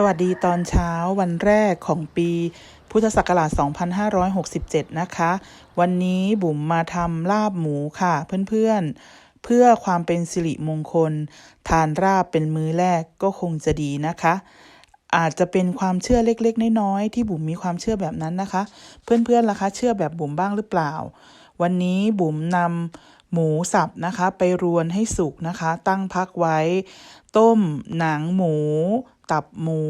สวัสดีตอนเช้าวันแรกของปีพุทธศักราช 2567 นะคะ วันนี้บุ๋มมาทำลาบหมูค่ะ เพื่อนๆ เพื่อความเป็นสิริมงคล ทานราบเป็นมื้อแรกก็คงจะดีนะคะ อาจจะเป็นความเชื่อเล็กๆ น้อยๆ ที่บุ๋มมีความเชื่อแบบนั้นนะคะ เพื่อนๆล่ะคะ เชื่อแบบบุ๋มบ้างหรือเปล่า วันนี้บุ๋มนำหมูสับนะคะ ไปรวนให้สุกนะคะ ตั้งพักไว้ ต้มหนังหมู ตับหมู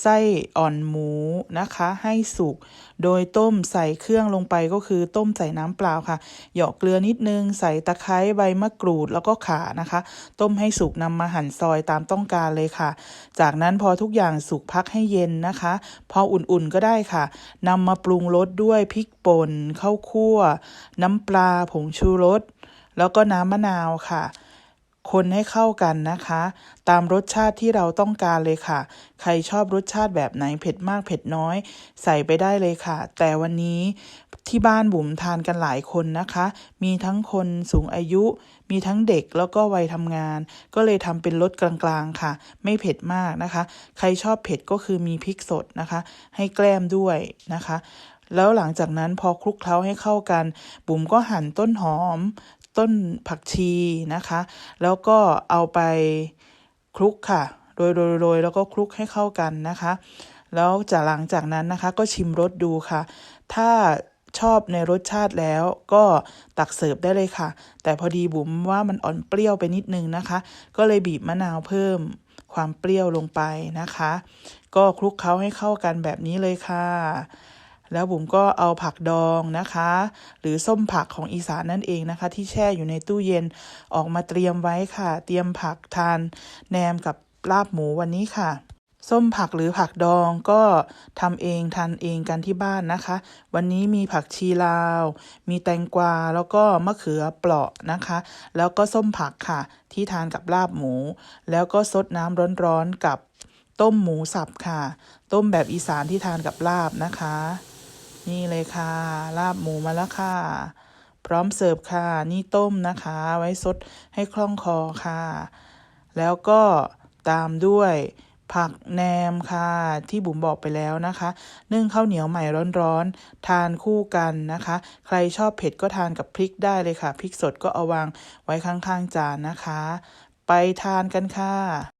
ไส้อ่อนหมูนะคะ ให้สุก โดยต้มใส่เครื่องลงไปก็คือต้มใส่น้ำเปล่าค่ะ หยาะเกลือนิดนึง ใส่ตะไคร้ใบมะกรูดแล้วก็ข่านะคะ ต้มให้สุกนำมาหั่นซอยตามต้องการเลยค่ะ จากนั้นพอทุกอย่างสุกพักให้เย็นนะคะ พออุ่นๆก็ได้ค่ะนำมาปรุงรสด้วยพริกป่นข้าวคั่ว น้ำปลาผงชูรสแล้วก็น้ำมะนาวค่ะ คนให้เข้ากันนะคะ ตามรสชาติที่เราต้องการเลยค่ะ ใครชอบรสชาติแบบไหนเผ็ดมากเผ็ดน้อย ใส่ไปได้เลยค่ะ แต่วันนี้ที่บ้านบุ๋มทานกันหลายคนนะคะ มีทั้งคนสูงอายุ มีทั้งเด็กแล้วก็วัยทำงาน ก็เลยทำเป็นรสกลางๆค่ะ ไม่เผ็ดมากนะคะ ใครชอบเผ็ดก็คือมีพริกสดนะคะ ให้แกล้มด้วยนะคะแล้วหลังจากนั้นพอคลุกเคล้าให้เข้ากัน บุ๋มก็หั่นต้นหอม ต้นผักชีนะคะ แล้วก็เอาไปคลุกค่ะโรยโรยโรยแล้วก็คลุกให้เข้ากันนะคะ แล้วจากหลังจากนั้นนะคะก็ชิมรสดูค่ะ ถ้าชอบในรสชาติแล้วก็ตักเสิร์ฟได้เลยค่ะ แต่พอดีบุ๋มว่ามันอ่อนเปรี้ยวไปนิดนึงนะคะ ก็เลยบีบมะนาวเพิ่มความเปรี้ยวลงไปนะคะ ก็คลุกเคล้าให้เข้ากันแบบนี้เลยค่ะ แล้วบุ๋มก็เอาผักดองนะคะ หรือส้มผักของอีสานนั่นเองนะคะ ที่แช่อยู่ในตู้เย็นออกมาเตรียมไว้ค่ะ เตรียมผักทานแหนมกับลาบหมูวันนี้ค่ะ ส้มผักหรือผักดองก็ทำเองทานเองกันที่บ้านนะคะ วันนี้มีผักชีลาว มีแตงกวาแล้วก็มะเขือเปราะนะคะ แล้วก็ส้มผักค่ะ ที่ทานกับลาบหมู แล้วก็ซดน้ำร้อนๆกับต้มหมูสับค่ะ ต้มแบบอีสานที่ทานกับลาบนะคะ นี่เลยค่ะ ลาบหมูมาแล้วค่ะ พร้อมเสิร์ฟค่ะ นี่ต้มนะคะ ไว้ซดให้คล่องคอค่ะ แล้วก็ตามด้วยผักแหนมค่ะ ที่บุ๋มบอกไปแล้วนะคะนึ่งข้าวเหนียวใหม่ร้อนๆ ทานคู่กันนะคะ ใครชอบเผ็ดก็ทานกับพริกได้เลยค่ะ พริกสดก็เอาวางไว้ข้างๆจานนะคะ ไปทานกันค่ะ